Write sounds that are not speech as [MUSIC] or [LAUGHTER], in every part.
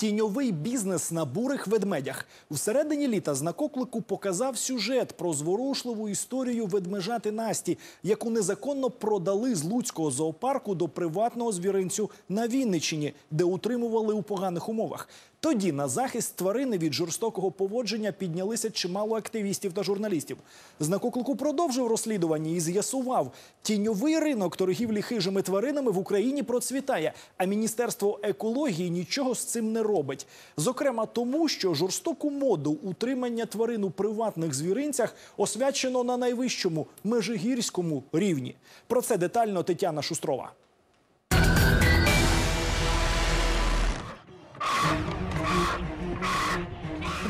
Тіньовий бізнес на бурих ведмедях. У середині літа знак оклику показав сюжет про зворушливу історію ведмежати Насті, яку незаконно продали з Луцького зоопарку до приватного звіринцю на Вінниччині, де утримували у поганих умовах. Тоді на захист тварини від жорстокого поводження піднялися чимало активістів та журналістів. Знак оклику продовжив розслідування і з'ясував, тіньовий ринок торгівлі хижими тваринами в Україні процвітає, а міністерство екології нічого з цим не робить. Зокрема, тому що жорстоку моду утримання тварин у приватних звіринцях освячено на найвищому межигірському рівні. Про це детально Тетяна Шустрова.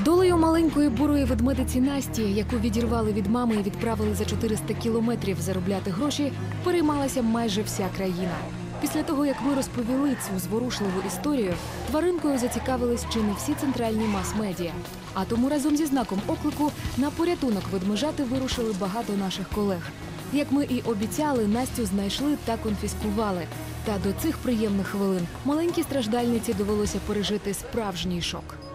Долею маленької бурої ведмедиці Насті, яку відірвали від мами і відправили за 400 кілометрів заробляти гроші, переймалася майже вся країна. Після того, як ми розповіли цю зворушливу історію, тваринкою зацікавились чи не всі центральні мас-медіа. А тому разом зі знаком оклику на порятунок ведмежати вирушили багато наших колег. Як ми і обіцяли, Настю знайшли та конфіскували. Та до цих приємних хвилин маленькій страждальниці довелося пережити справжній шок.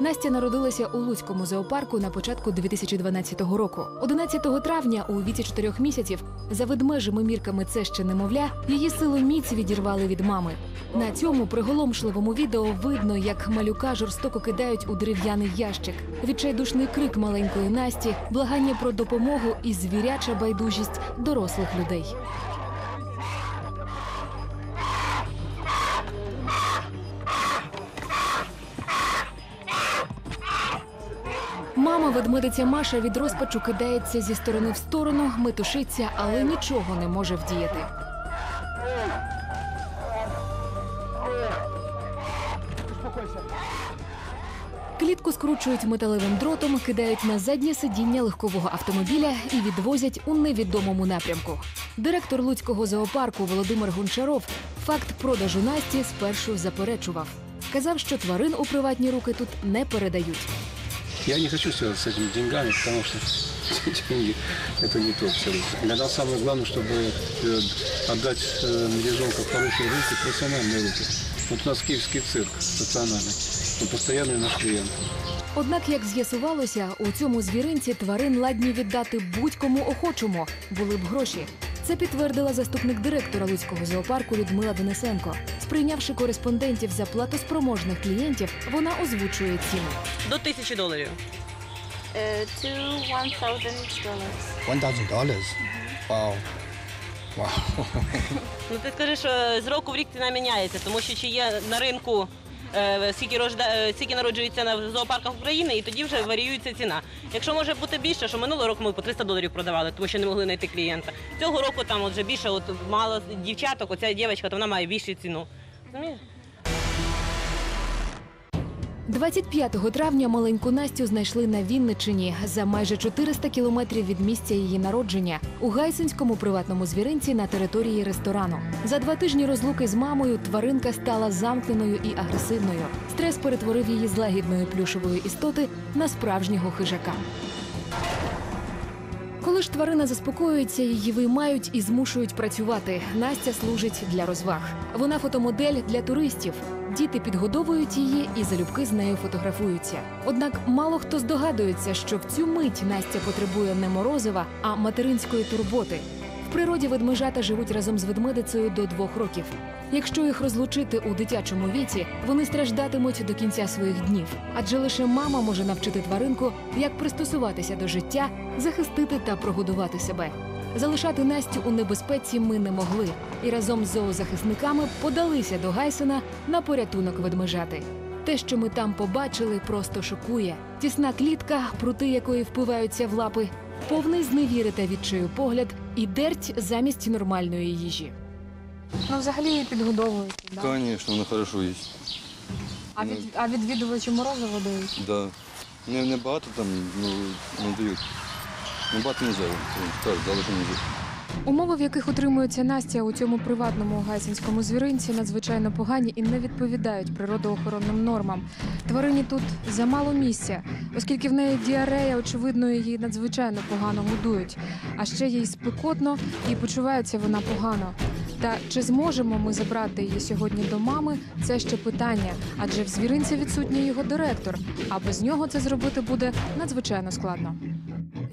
Настя народилася у Луцькому зоопарку на початку 2012 року. 11 травня, у віці 4 місяців, за ведмежими мірками це ще немовля, її силоміць відірвали від мами. На цьому приголомшливому відео видно, як малюка жорстоко кидають у дерев'яний ящик. Відчайдушний крик маленької Насті, благання про допомогу і звіряча байдужість дорослих людей. Мама ведмедиця Маша від розпачу кидається зі сторони в сторону, метушиться, але нічого не може вдіяти. Клітку скручують металевим дротом, кидають на заднє сидіння легкового автомобіля і відвозять у невідомому напрямку. Директор Луцького зоопарку Володимир Гончаров факт продажу Насті спершу заперечував. Казав, що тварин у приватні руки тут не передають. Я не хочу связываться с этими деньгами, потому что [LAUGHS] деньги – это не то абсолютно. Иногда самое главное, чтобы э, отдать э, медвежонка в хорошие руки, профессиональные руки. Вот у нас киевский цирк стационарный. Он постоянный наш клиент. Однак, як з'ясувалося, у цьому звіринці тварин ладні віддати будь-кому охочому, були б гроші. Це підтвердила заступник директора Луцького зоопарку Людмила Денисенко. Сприйнявши кореспондентів за платоспроможних клієнтів, вона озвучує ціну. До тисячі доларів. Uh, to. Wow. Ну ти скажи, що з року в рік ціна міняється, тому що чи є на ринку е, скільки, рожда, е, скільки народжується на зоопарках України, і тоді вже варіюється ціна. Якщо може бути більше, що минулого року ми по 300 доларів продавали, тому що не могли знайти клієнта. Цього року там от вже більше, от мало дівчаток, оця дівчинка, то вона має більшу ціну. Розумієш? 25 травня маленьку Настю знайшли на Вінничині за майже 400 кілометрів від місця її народження у Гайсинському приватному звіринці на території ресторану. За два тижні розлуки з мамою тваринка стала замкненою і агресивною. Стрес перетворив її з лагідної плюшової істоти на справжнього хижака. Коли ж тварина заспокоюється, її виймають і змушують працювати. Настя служить для розваг. Вона фотомодель для туристів. Діти підгодовують її і залюбки з нею фотографуються. Однак мало хто здогадується, що в цю мить Настя потребує не морозива, а материнської турботи. Природі ведмежата живуть разом з ведмедицею до двох років. Якщо їх розлучити у дитячому віці, вони страждатимуть до кінця своїх днів, адже лише мама може навчити тваринку, як пристосуватися до життя, захистити та прогодувати себе. Залишати Настю у небезпеці ми не могли, і разом з зоозахисниками подалися до Гайсена на порятунок ведмежати. Те, що ми там побачили, просто шокує. Тісна клітка, прути якої впиваються в лапи, повний зневіри та відчаю погляд і дерть замість нормальної їжі. Ну, взагалі її підгодовують. Да? Конечно, вона хорошо їсть. А, від, а відвідувачі морозиво дають. Да. Не, не багато там ну, не дають. Не багато не взяли. Так, дали що не взяли. Умови, в яких утримується Настя у цьому приватному гайсинському звіринці, надзвичайно погані і не відповідають природоохоронним нормам. Тварині тут замало місця, оскільки в неї діарея, очевидно, її надзвичайно погано годують. А ще їй спекотно і почувається вона погано. Та чи зможемо ми забрати її сьогодні до мами? Це ще питання, адже в звіринці відсутній його директор. А без нього це зробити буде надзвичайно складно.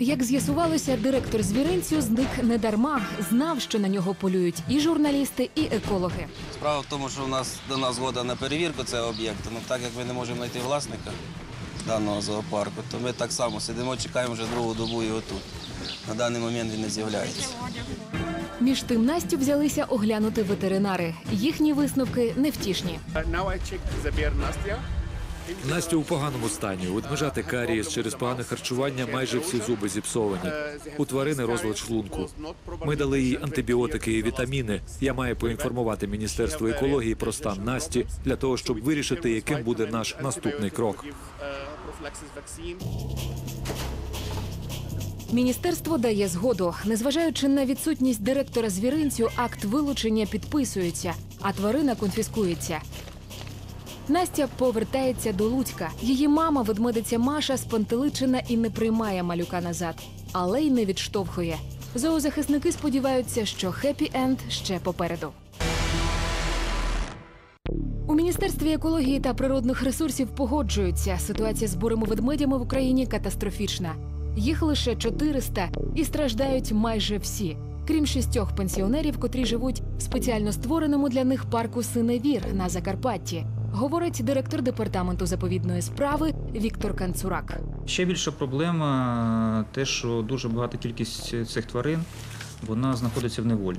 Як з'ясувалося, директор звіринцю зник недарма, знав, що на нього полюють і журналісти, і екологи. Справа в тому, що у нас дана згода на перевірку цього об'єкту. Ну так як ми не можемо знайти власника даного зоопарку, то ми так само сидимо, чекаємо вже другу добу його тут. На даний момент він не з'являється. Між тим Настю взялися оглянути ветеринари. Їхні висновки невтішні. Настя у поганому стані. У ведмежати карієс через погане харчування майже всі зуби зіпсовані. У тварини розлад шлунку. Ми дали їй антибіотики і вітаміни. Я маю поінформувати Міністерство екології про стан Насті для того, щоб вирішити, яким буде наш наступний крок. Міністерство дає згоду. Незважаючи на відсутність директора звіринцю, акт вилучення підписується, а тварина конфіскується. Настя повертається до Луцька. Її мама, ведмедиця Маша, спантеличена і не приймає малюка назад, але й не відштовхує. Зоозахисники сподіваються, що хеппі-енд ще попереду. У міністерстві екології та природних ресурсів погоджуються. Ситуація з бурими ведмедями в Україні катастрофічна. Їх лише 400 і страждають майже всі, крім шістьох пенсіонерів, котрі живуть в спеціально створеному для них парку Синевір на Закарпатті. Говорить директор департаменту заповідної справи Віктор Канцурак. Ще більша проблема те, що дуже багата кількість цих тварин вона знаходиться в неволі.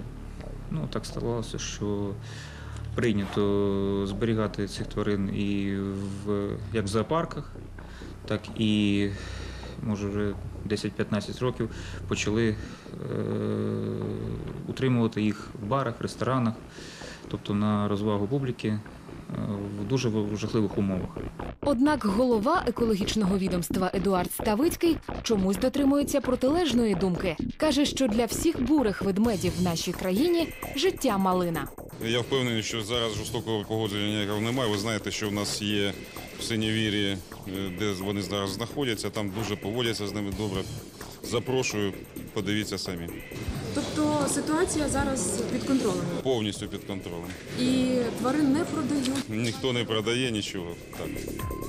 Ну так сталося, що прийнято зберігати цих тварин і в як в зоопарках, так і може вже 10-15 років почали е, утримувати їх в барах, ресторанах, тобто на розвагу публіки е, в дуже жахливих умовах. Однак голова екологічного відомства Едуард Ставицький чомусь дотримується протилежної думки. каже, що для всіх бурих ведмедів в нашій країні життя малина. Я впевнений, що зараз жорстокого погодження ніякого немає. Ви знаєте, що в нас є в Синєвірі, е, де вони зараз знаходяться, там дуже поводяться з ними добре. Запрошую, подивіться самі. Тобто ситуація зараз під контролем Повністю під контролем. і тварин не продають. Ніхто не продає нічого. Так.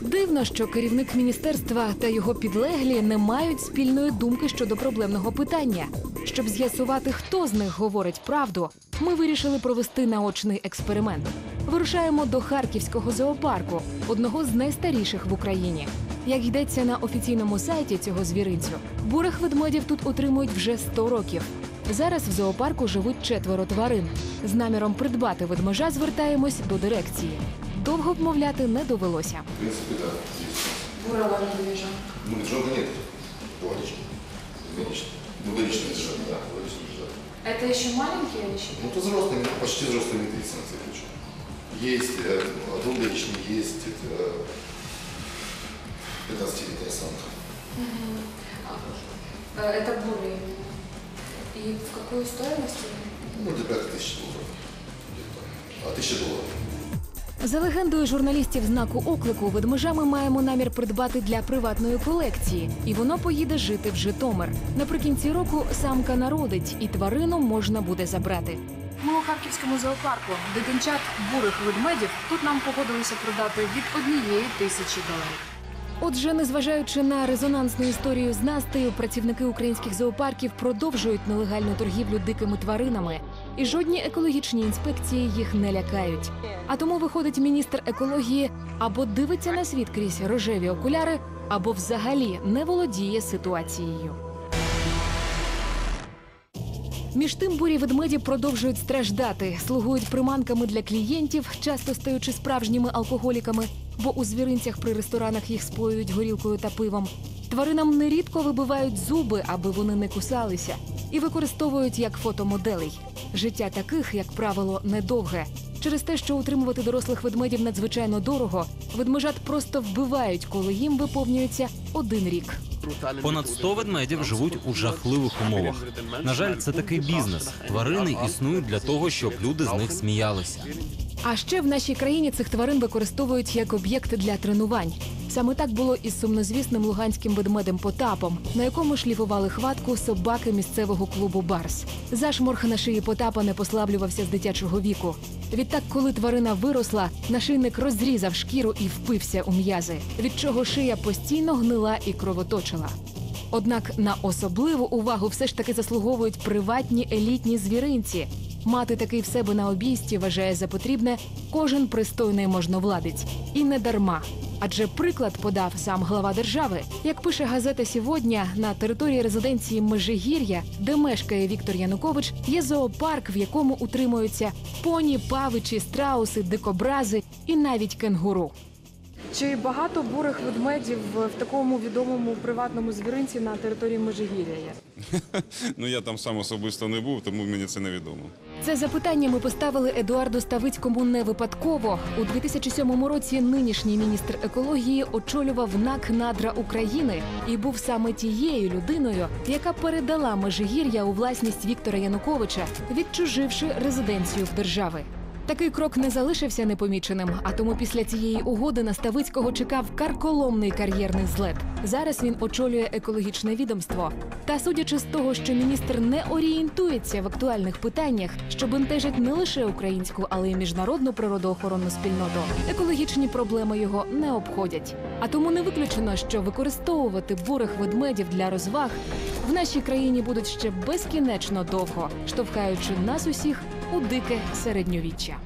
Дивно, що керівник міністерства та його підлеглі не мають спільної думки щодо проблемного питання. Щоб з'ясувати, хто з них говорить правду, ми вирішили провести наочний експеримент. Вирушаємо до харківського зоопарку, одного з найстаріших в Україні. Як йдеться на офіційному сайті цього звіринцю, бурих ведмедів тут утримують вже 100 років. Зараз в зоопарку живуть четверо тварин. З наміром придбати ведмежа звертаємось до дирекції. Довго вмовляти не довелося. В принципе, да. Здесь. Ну, медвежонка нет. Логично. Логично. Ну, логично медвежонка, да. Логично медвежонка. Это еще маленькие еще? Ну, это взрослый, почти взрослый медведица на цепочку. Есть э, одногодичный, есть это, 15-летняя самка. Это бурые. И в какую стоимость? Ну, до 5 тысяч долларов. А 1000 долларов. За легендою журналістів знаку оклику, ведмежа ми маємо намір придбати для приватної колекції, і воно поїде жити в Житомир. Наприкінці року самка народить, і тварину можна буде забрати. Ми у харківському зоопарку. Дитинчат бурих ведмедів тут нам погодилися продати від однієї тисячі доларів. Отже, незважаючи на резонансну історію з Настею, працівники українських зоопарків продовжують нелегальну торгівлю дикими тваринами, і жодні екологічні інспекції їх не лякають. А тому виходить міністр екології або дивиться на світ крізь рожеві окуляри, або взагалі не володіє ситуацією. Між тим бурі ведмеді продовжують страждати, слугують приманками для клієнтів, часто стаючи справжніми алкоголіками, бо у звіринцях при ресторанах їх споюють горілкою та пивом. Тваринам нерідко вибивають зуби, аби вони не кусалися, і використовують як фотомоделей. Життя таких, як правило, недовге. Через те, що утримувати дорослих ведмедів надзвичайно дорого, ведмежат просто вбивають, коли їм виповнюється один рік. Понад 100 ведмедів живуть у жахливих умовах. На жаль, це такий бізнес. Тварини існують для того, щоб люди з них сміялися. А ще в нашій країні цих тварин використовують як об'єкти для тренувань. Саме так було із сумнозвісним луганським ведмедем Потапом, на якому шліфували хватку собаки місцевого клубу Барс. Зашморг на шиї Потапа не послаблювався з дитячого віку. Відтак, коли тварина виросла, нашийник розрізав шкіру і впився у м'язи, від чого шия постійно гнила і кровоточила. Однак на особливу увагу все ж таки заслуговують приватні елітні звіринці. Мати такий в себе на обійсті вважає за потрібне кожен пристойний можновладець. І не дарма. Адже приклад подав сам глава держави. Як пише газета сьогодні, на території резиденції Межигір'я, де мешкає Віктор Янукович, є зоопарк, в якому утримуються поні, павичі, страуси, дикобрази і навіть кенгуру. Чи багато бурих ведмедів в такому відомому приватному звіринці на території Межигір'я є? [LAUGHS] Ну я там сам особисто не був, тому мені це невідомо. Це запитання ми поставили Едуарду Ставицькому не випадково. У 2007 році нинішній міністр екології очолював НАК Надра України і був саме тією людиною, яка передала Межигір'я у власність Віктора Януковича, відчуживши резиденцію в держави. Такий крок не залишився непоміченим, а тому після цієї угоди на Ставицького чекав карколомний кар'єрний злет. Зараз він очолює екологічне відомство. Та судячи з того, що міністр не орієнтується в актуальних питаннях, що бентежать не лише українську, але й міжнародну природоохоронну спільноту, екологічні проблеми його не обходять. А тому не виключено, що використовувати бурих ведмедів для розваг в нашій країні будуть ще безкінечно довго, штовхаючи нас усіх у дике середньовіччя.